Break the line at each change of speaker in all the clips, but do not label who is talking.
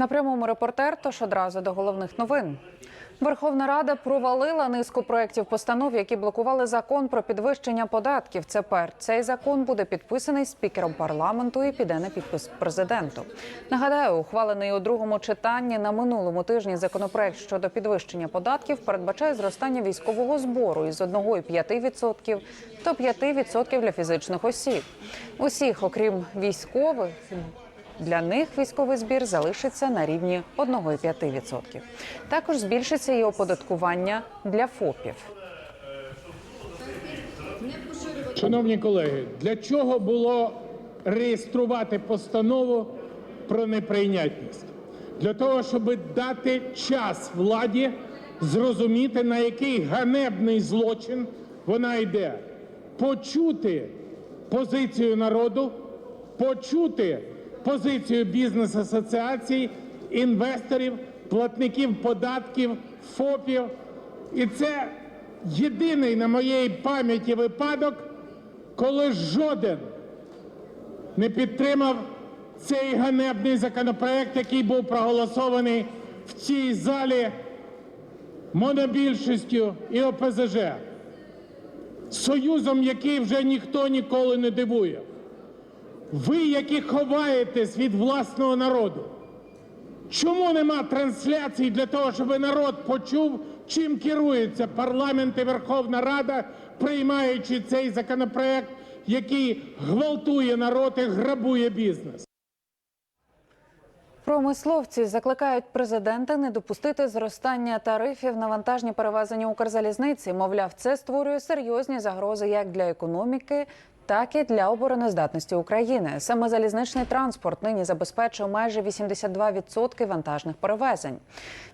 На прямому репортер, тож одразу до головних новин. Верховна Рада провалила низку проєктів постанов, які блокували закон про підвищення податків. Тепер цей закон буде підписаний спікером парламенту і піде на підпис президенту. Нагадаю, ухвалений у другому читанні на минулому тижні законопроект щодо підвищення податків передбачає зростання військового збору із 1,5% до 5% для фізичних осіб. Усіх, окрім військових, для них військовий збір залишиться на рівні 1,5%. Також збільшиться і оподаткування для ФОПів.
Шановні колеги, для чого було реєструвати постанову про неприйнятність? Для того, щоб дати час владі зрозуміти, на який ганебний злочин вона йде, почути позицію народу, почути позицію бізнес-асоціацій, інвесторів, платників податків, ФОПів. І це єдиний на моєї пам'яті випадок, коли жоден не підтримав цей ганебний законопроект, який був проголосований в цій залі монобільшістю і ОПЗЖ, союзом, який вже ніхто ніколи не дивує. Ви, які ховаєтесь від власного народу, чому нема трансляцій для того, щоб народ почув, чим керується парламент і Верховна Рада, приймаючи цей законопроект, який гвалтує народ і грабує бізнес?
Промисловці закликають президента не допустити зростання тарифів на вантажні перевезення Укрзалізниці. Мовляв, це створює серйозні загрози як для економіки. Так і для обороноздатності України саме залізничний транспорт нині забезпечує майже 82% вантажних перевезень.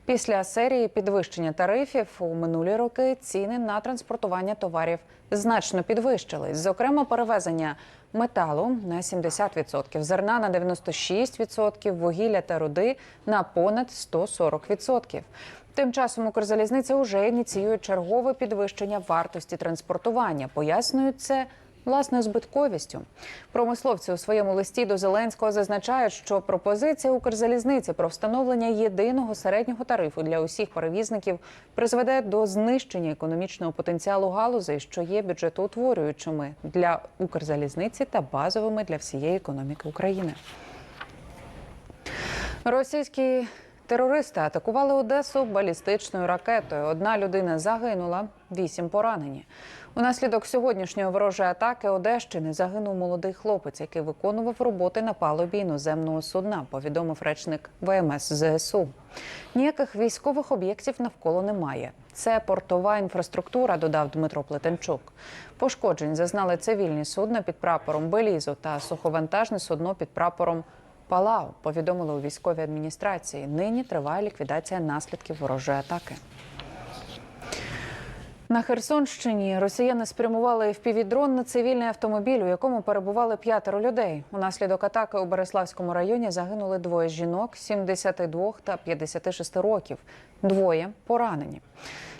Після серії підвищення тарифів у минулі роки ціни на транспортування товарів значно підвищились. Зокрема, перевезення металу на 70%, зерна на 96%, вугілля та руди на понад 140%. Тим часом Укрзалізниця вже ініціює чергове підвищення вартості транспортування. Пояснюють це власною збитковістю. Промисловці у своєму листі до Зеленського зазначають, що пропозиція Укрзалізниці про встановлення єдиного середнього тарифу для усіх перевізників призведе до знищення економічного потенціалу галузей, що є бюджетоутворюючими для Укрзалізниці та базовими для всієї економіки України. Російські терористи атакували Одесу балістичною ракетою. Одна людина загинула, вісім поранені. Унаслідок сьогоднішньої ворожої атаки Одещини загинув молодий хлопець, який виконував роботи на палубі іноземного судна. Повідомив речник ВМС ЗСУ. Ніяких військових об'єктів навколо немає. Це портова інфраструктура, додав Дмитро Плетенчук. Пошкоджень зазнали цивільні судна під прапором Белізу та суховантажне судно під прапором Палау. Повідомили у військовій адміністрації. Нині триває ліквідація наслідків ворожої атаки. На Херсонщині росіяни спрямували впівдрон на цивільний автомобіль, у якому перебували п'ятеро людей. Унаслідок атаки у Береславському районі загинули двоє жінок 72 та 56 років. Двоє поранені.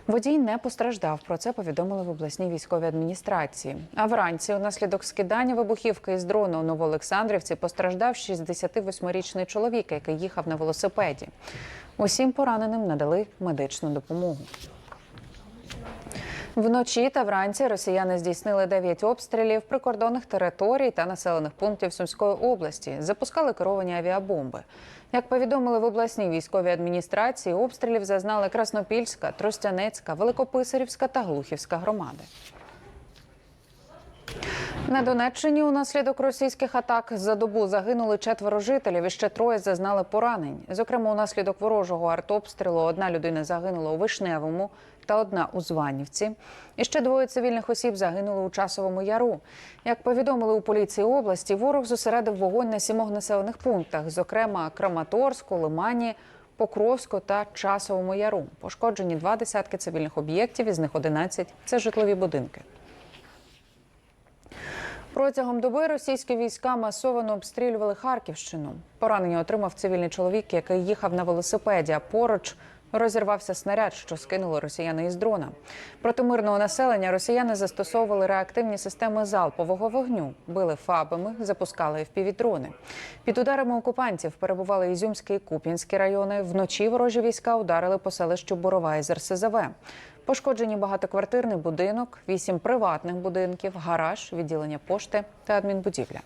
Водій не постраждав. Про це повідомили в обласній військовій адміністрації. А вранці, унаслідок скидання вибухівки із дрону у Новоолександрівці, постраждав 68-річний чоловік, який їхав на велосипеді. Усім пораненим надали медичну допомогу. Вночі та вранці росіяни здійснили 9 обстрілів прикордонних територій та населених пунктів Сумської області. Запускали керовані авіабомби. Як повідомили в обласній військовій адміністрації, обстрілів зазнали Краснопільська, Тростянецька, Великописарівська та Глухівська громади. На Донеччині унаслідок російських атак за добу загинули четверо жителів і ще троє зазнали поранень. Зокрема, унаслідок ворожого артобстрілу одна людина загинула у Вишневому та одна у Званівці. І ще двоє цивільних осіб загинули у часовому яру. Як повідомили у поліції області, ворог зосередив вогонь на сімох населених пунктах, зокрема Краматорську, Лимані. Покровську та Часовому Яру пошкоджені два десятки цивільних об'єктів, із них 11 – це житлові будинки. Протягом доби російські війська масово обстрілювали Харківщину. Поранення отримав цивільний чоловік, який їхав на велосипеді. А поруч розірвався снаряд, що скинули росіяни із дрона. Проти мирного населення росіяни застосовували реактивні системи залпового вогню, били фабами, запускали впівдрони. Під ударами окупантів перебували Ізюмський і Куп'янський райони. Вночі ворожі війська ударили по селищу Борова із РСЗВ. Пошкоджені багатоквартирний будинок, вісім приватних будинків, гараж, відділення пошти та адмінбудівля.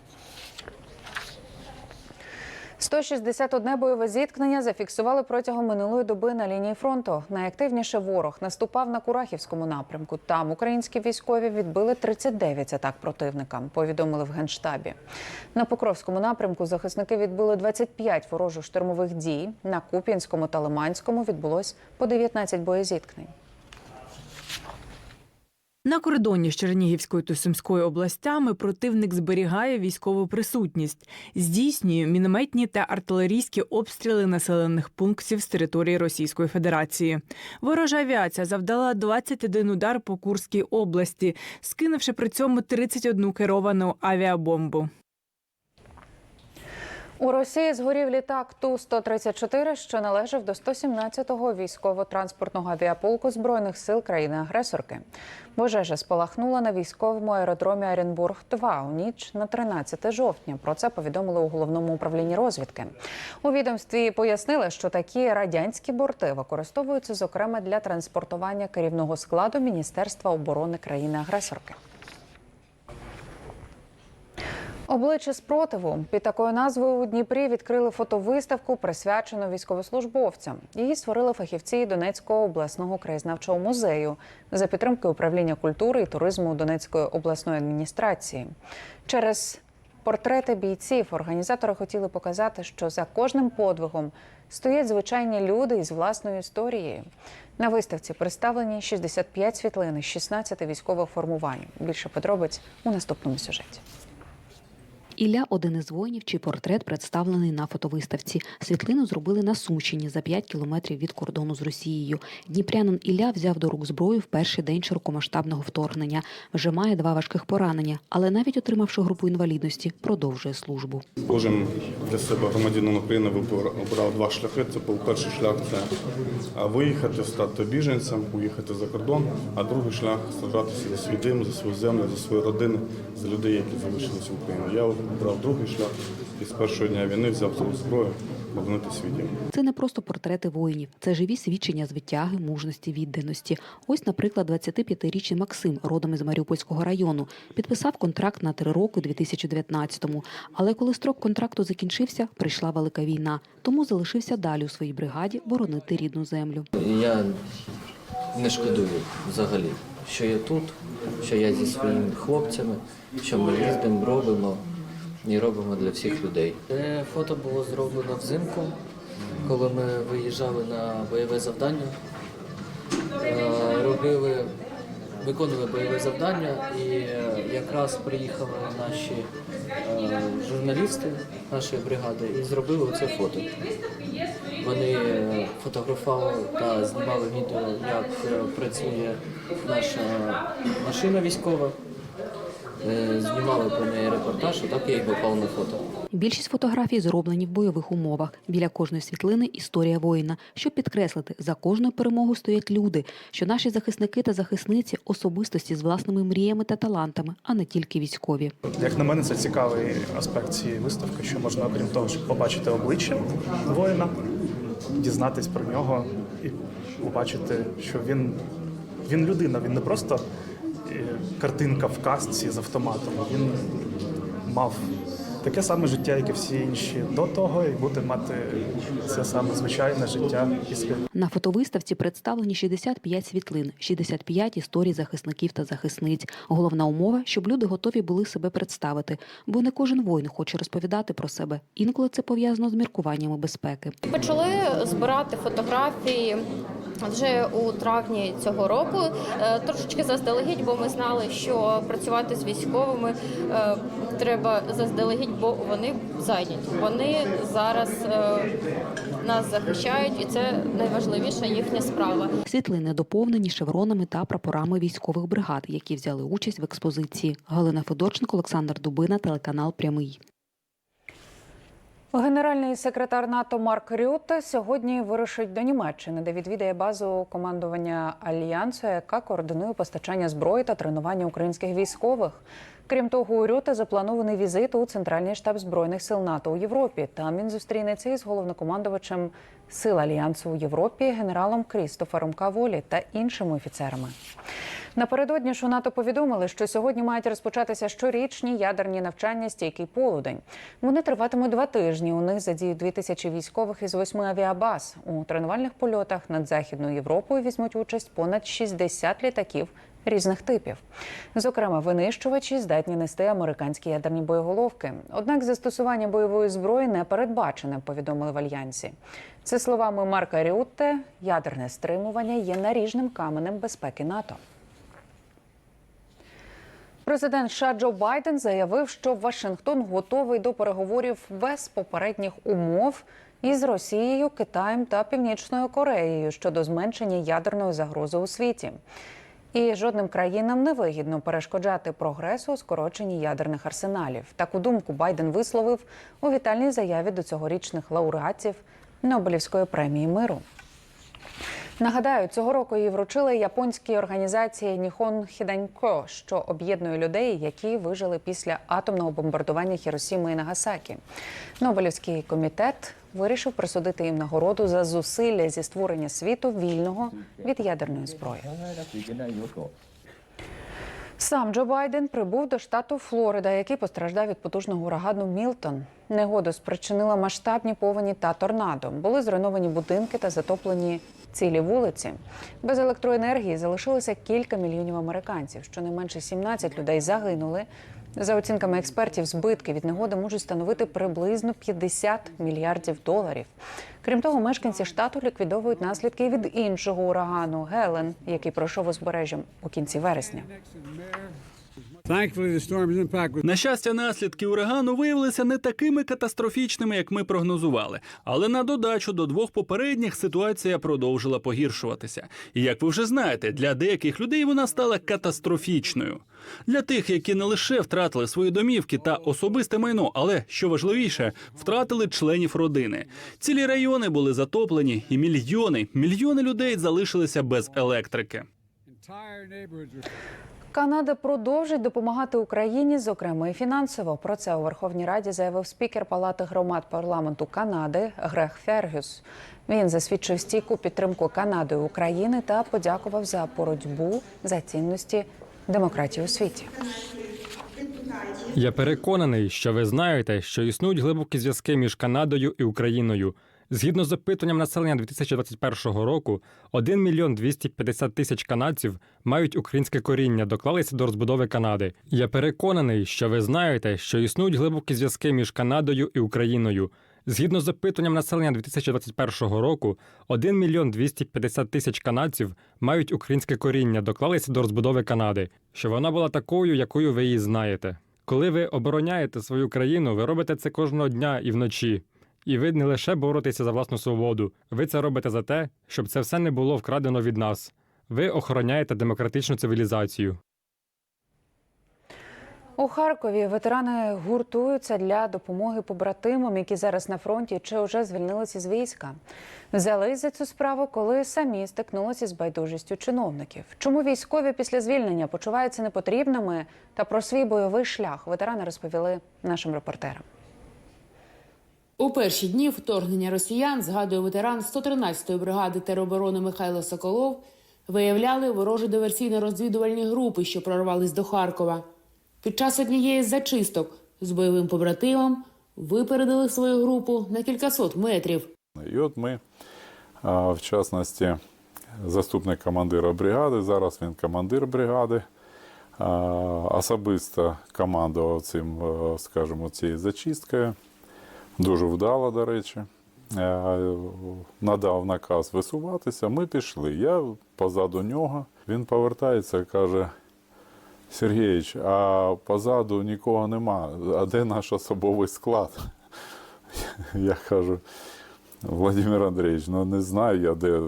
161 бойове зіткнення зафіксували протягом минулої доби на лінії фронту. Найактивніше ворог наступав на Курахівському напрямку. Там українські військові відбили 39 атак противника. Повідомили в генштабі. На Покровському напрямку захисники відбили 25 ворожих штурмових дій. На Куп'янському та Лиманському відбулось по 19 боєзіткнень.
На кордоні з Чернігівською та Сумською областями противник зберігає військову присутність, здійснює мінометні та артилерійські обстріли населених пунктів з території Російської Федерації. Ворожа авіація завдала 21 удар по Курській області, скинувши при цьому 31 керовану авіабомбу.
У Росії згорів літак Ту-134, що належав до 117-го військово-транспортного авіаполку збройних сил країни-агресорки. Пожежа спалахнула на військовому аеродромі Оренбург-2 у ніч на 13 жовтня. Про це повідомили у головному управлінні розвідки. У відомстві пояснили, що такі радянські борти використовуються зокрема для транспортування керівного складу Міністерства оборони країни-агресорки. Обличчя спротиву під такою назвою у Дніпрі відкрили фотовиставку, присвячену військовослужбовцям. Її створили фахівці Донецького обласного краєзнавчого музею за підтримки управління культури і туризму Донецької обласної адміністрації. Через портрети бійців організатори хотіли показати, що за кожним подвигом стоять звичайні люди із власною історією. На виставці представлені 65 світлин із 16 військових формувань. Більше подробиць у наступному сюжеті.
Ілля один із воїнів, чий портрет представлений на фотовиставці. Світлину зробили на Сумщині за 5 кілометрів від кордону з Росією. Дніпрянин Ілля взяв до рук зброю в перший день широкомасштабного вторгнення. Вже має два важких поранення, але навіть отримавши групу інвалідності, продовжує службу.
Кожен для себе громадянин України вибор- два шляхи. Це був перший шлях це виїхати, стати біженцем, уїхати за кордон, а другий шлях сражатися за свій дим, за свою землю, за свої родини, за людей, які залишилися в Україні. Я обрав другий шлях і з першого дня війни взяв свою зброю оборонити свій дім.
Це не просто портрети воїнів, це живі свідчення звитяги, мужності, відданості. Ось, наприклад, 25-річний Максим, родом із Маріупольського району, підписав контракт на три роки у 2019-му. Але коли строк контракту закінчився, прийшла велика війна. Тому залишився далі у своїй бригаді боронити рідну землю.
Я не шкодую взагалі, що я тут, що я зі своїми хлопцями, що ми їздимо, робимо і робимо для всіх людей. Це фото було зроблено взимку, коли ми виїжджали на бойове завдання. Е, Робили, виконували бойове завдання, і е, якраз приїхали наші е, журналісти нашої бригади і зробили оце фото. Вони фотографували та знімали відео, як працює наша машина військова. Е, Знімали про неї репортаж, так я й попав на фото.
Більшість фотографій зроблені в бойових умовах. Біля кожної світлини історія воїна. Щоб підкреслити, за кожною перемогою стоять люди, що наші захисники та захисниці особистості з власними мріями та талантами, а не тільки військові.
Як на мене, це цікавий аспект цієї виставки, що можна, окрім того, щоб побачити обличчя воїна, дізнатись про нього і побачити, що він, він людина, він не просто картинка в кастці з автоматом. Він мав таке саме життя, як і всі інші до того, і буде мати це саме звичайне життя після.
На фотовиставці представлені 65 світлин, 65 історій захисників та захисниць. Головна умова, щоб люди готові були себе представити, бо не кожен воїн хоче розповідати про себе. Інколи це пов'язано з міркуваннями безпеки.
Почали збирати фотографії вже у травні цього року. Е, Трошечки заздалегідь, бо ми знали, що працювати з військовими е, треба заздалегідь, бо вони зайняті. Вони зараз е, нас захищають, і це найважливіша їхня справа.
Світлини доповнені шевронами та прапорами військових бригад, які взяли участь в експозиції. Галина Федорченко, Олександр Дубина, телеканал Прямий.
Генеральний секретар НАТО Марк Рютте сьогодні вирушить до Німеччини, де відвідає базу командування альянсу, яка координує постачання зброї та тренування українських військових. Крім того, у Рютте запланований візит у центральний штаб збройних сил НАТО у Європі. Там він зустрінеться із головнокомандувачем сил альянсу у Європі, генералом Крістофером Каволі та іншими офіцерами. Напередодні ж у НАТО повідомили, що сьогодні мають розпочатися щорічні ядерні навчання «Стійкий полудень». Вони триватимуть два тижні. У них задіють 2000 військових із восьми авіабаз. У тренувальних польотах над Західною Європою візьмуть участь понад 60 літаків різних типів. Зокрема, винищувачі здатні нести американські ядерні боєголовки. Однак застосування бойової зброї не передбачене, повідомили в альянсі. Це словами Марка Рютте, ядерне стримування є наріжним каменем безпеки НАТО. Президент США Джо Байден заявив, що Вашингтон готовий до переговорів без попередніх умов із Росією, Китаєм та Північною Кореєю щодо зменшення ядерної загрози у світі. І жодним країнам не вигідно перешкоджати прогресу у скороченні ядерних арсеналів. Таку думку Байден висловив у вітальній заяві до цьогорічних лауреатів Нобелівської премії миру. Нагадаю, цього року її вручили японській організації Ніхон Хіданько, що об'єднує людей, які вижили після атомного бомбардування Хіросіми і Нагасакі. Нобелівський комітет вирішив присудити їм нагороду за зусилля зі створення світу вільного від ядерної зброї. Сам Джо Байден прибув до штату Флорида, який постраждав від потужного урагану Мілтон. Негоду спричинила масштабні повені та торнадо. Були зруйновані будинки та затоплені цілі вулиці. Без електроенергії залишилося кілька мільйонів американців. Щонайменше 17 людей загинули. За оцінками експертів, збитки від негоди можуть становити приблизно 50 мільярдів доларів. Крім того, мешканці штату ліквідовують наслідки від іншого урагану Гелен, який пройшов узбережжям у кінці вересня.
На щастя, наслідки урагану виявилися не такими катастрофічними, як ми прогнозували. Але на додачу до двох попередніх ситуація продовжила погіршуватися. І як ви вже знаєте, для деяких людей вона стала катастрофічною. Для тих, які не лише втратили свої домівки та особисте майно, але що важливіше, втратили членів родини. Цілі райони були затоплені, і мільйони, мільйони людей залишилися без електрики.
Канада продовжить допомагати Україні, зокрема і фінансово. Про це у Верховній Раді заявив спікер Палати громад парламенту Канади Грег Фергюс. Він засвідчив стійку підтримку Канади України та подякував за боротьбу за цінності демократії у світі.
Я переконаний, що ви знаєте, що існують глибокі зв'язки між Канадою і Україною. Згідно з опитуванням населення 2021 року, 1 мільйон 250 тисяч канадців мають українське коріння, доклалися до розбудови Канади. Я переконаний, що ви знаєте, що існують глибокі зв'язки між Канадою і Україною. Згідно з опитуванням населення 2021 року, 1 мільйон 250 тисяч канадців мають українське коріння, доклалися до розбудови Канади, що вона була такою, якою ви її знаєте. Коли ви обороняєте свою країну, ви робите це кожного дня і вночі. І ви не лише боретеся за власну свободу, ви це робите за те, щоб це все не було вкрадено від нас. Ви охороняєте демократичну цивілізацію.
У Харкові ветерани гуртуються для допомоги побратимам, які зараз на фронті чи вже звільнилися з війська. Взялись за цю справу, коли самі стикнулися з байдужістю чиновників. Чому військові після звільнення почуваються непотрібними та про свій бойовий шлях ветерани розповіли нашим репортерам.
У перші дні вторгнення росіян, згадує ветеран 113-ї бригади тероборони Михайло Соколов, виявляли ворожі диверсійно-розвідувальні групи, що прорвались до Харкова. Під час однієї з зачисток з бойовим побратимом випередили свою групу на кількасот метрів.
І от ми, в частності, заступник командира бригади, зараз він командир бригади, особисто командував цим, скажімо, цією зачисткою. Дуже вдало, до речі. Е, Надав наказ висуватися. Ми пішли. Я позаду нього. Він повертається і каже: Сергійович, а позаду нікого нема. А де наш особовий склад? Я кажу, Владимир Андрійович, ну не знаю я де.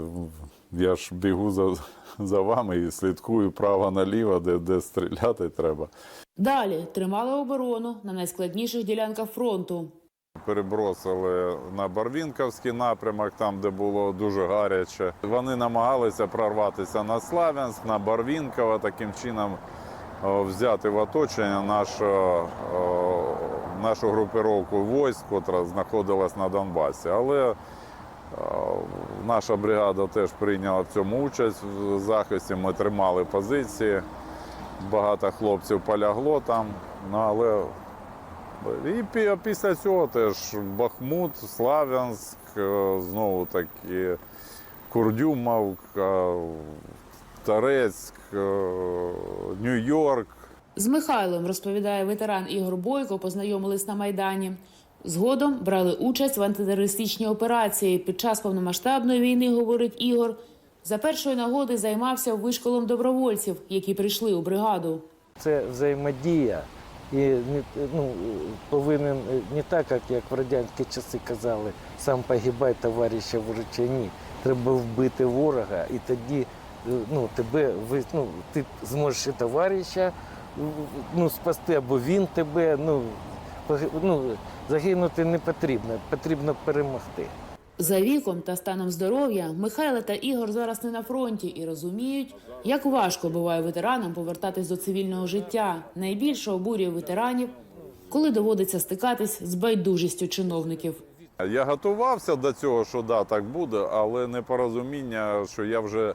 Я ж бігу за, за вами і слідкую право наліво, де, де стріляти треба.
Далі тримали оборону на найскладніших ділянках фронту.
Перебросили на Барвінковський напрямок, там, де було дуже гаряче. Вони намагалися прорватися на Славянськ, на Барвінково, таким чином взяти в оточення нашу, нашу групировку військ, яка знаходилась на Донбасі. Але наша бригада теж прийняла в цьому участь в захисті. Ми тримали позиції. Багато хлопців полягло там, ну, але і після цього теж Бахмут, Славянськ, е, знову таки Курдюмов, е, Торецьк, е, Нью-Йорк.
З Михайлом, розповідає ветеран Ігор Бойко, познайомились на Майдані. Згодом брали участь в антитерористичній операції. Під час повномасштабної війни, говорить Ігор, за першої нагоди займався вишколом добровольців, які прийшли у бригаду.
Це взаємодія. І не, ну, повинен не так, як, як в радянські часи казали, сам погибай, товариша вируча. Ні. Треба вбити ворога, і тоді е, ну, тебе ну, ти зможеш і товариша ну, спасти, або він тебе. Ну, ну, загинути не потрібно, потрібно перемогти.
За віком та станом здоров'я Михайло та Ігор зараз не на фронті і розуміють, як важко буває ветеранам повертатись до цивільного життя. Найбільше обурює ветеранів, коли доводиться стикатись з байдужістю чиновників.
Я готувався до цього, що да, так буде, але непорозуміння, що я вже,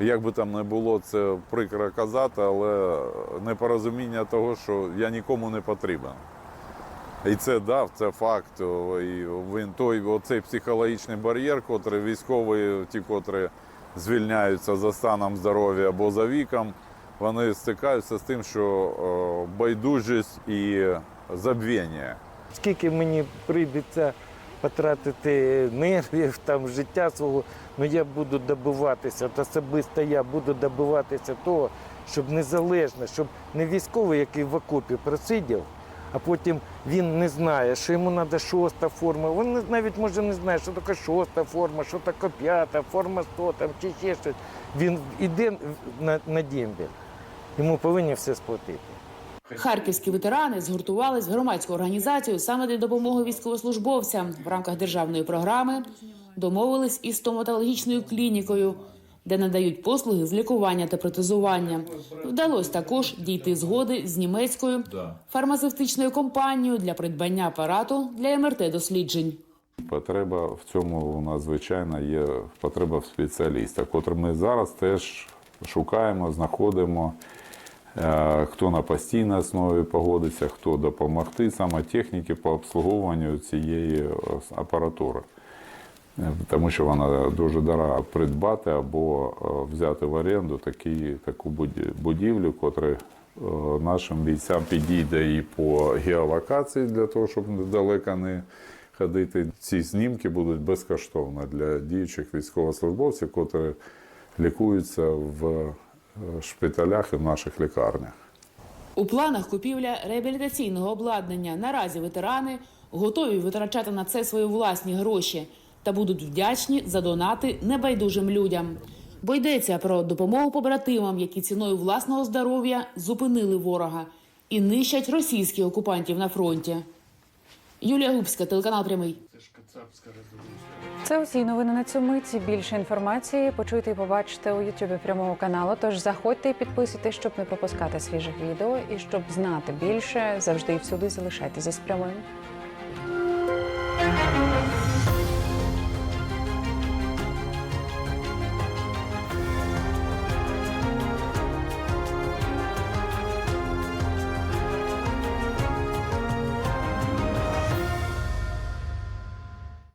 як би там не було, це прикро казати, але непорозуміння того, що я нікому не потрібен. І це да, це факт. І він той оцей психологічний бар'єр, котрий військові, ті, котрі звільняються за станом здоров'я або за віком, вони стикаються з тим, що байдужість і забвіння.
Скільки мені прийдеться потратити нервів, там, життя свого, ну я буду добиватися, от особисто я буду добиватися того, щоб незалежно, щоб не військовий, який в окопі просидів, а потім він не знає, що йому треба шоста форма. Він навіть може не знає, що таке шоста форма, що таке п'ята, форма 100 там, чи ще щось. Він йде на, на дембель. Йому повинні все сплатити.
Харківські ветерани згуртувались в громадську організацію саме для допомоги військовослужбовцям в рамках державної програми. Домовились із стоматологічною клінікою, де надають послуги з лікування та протезування. Вдалося також дійти згоди з німецькою фармацевтичною компанією для придбання апарату для МРТ досліджень.
Потреба в цьому у нас звичайно є потреба в спеціалістах, котрі ми зараз теж шукаємо, знаходимо. Е, Хто на постійній основі погодиться, хто допомогти саме техніки по обслуговуванню цієї апаратури. Тому що вона дуже дорога придбати або е, взяти в оренду такі, таку буді- будівлю, котра е, нашим бійцям підійде і по геолокації для того, щоб далеко не ходити. Ці знімки будуть безкоштовно для діючих військовослужбовців, котрі лікуються в е, шпиталях і в наших лікарнях.
У планах купівля реабілітаційного обладнання. Наразі ветерани готові витрачати на це свої власні гроші та будуть вдячні за донати небайдужим людям. Бо йдеться про допомогу побратимам, які ціною власного здоров'я зупинили ворога і нищать російських окупантів на фронті. Юлія Губська, телеканал Прямий.
Це усі новини на цю миті. Більше інформації почуйте і побачите у Ютубі прямого каналу. Тож заходьте і підписуйтесь, щоб не пропускати свіжих відео. І щоб знати більше, завжди і всюди залишайтеся з прямим.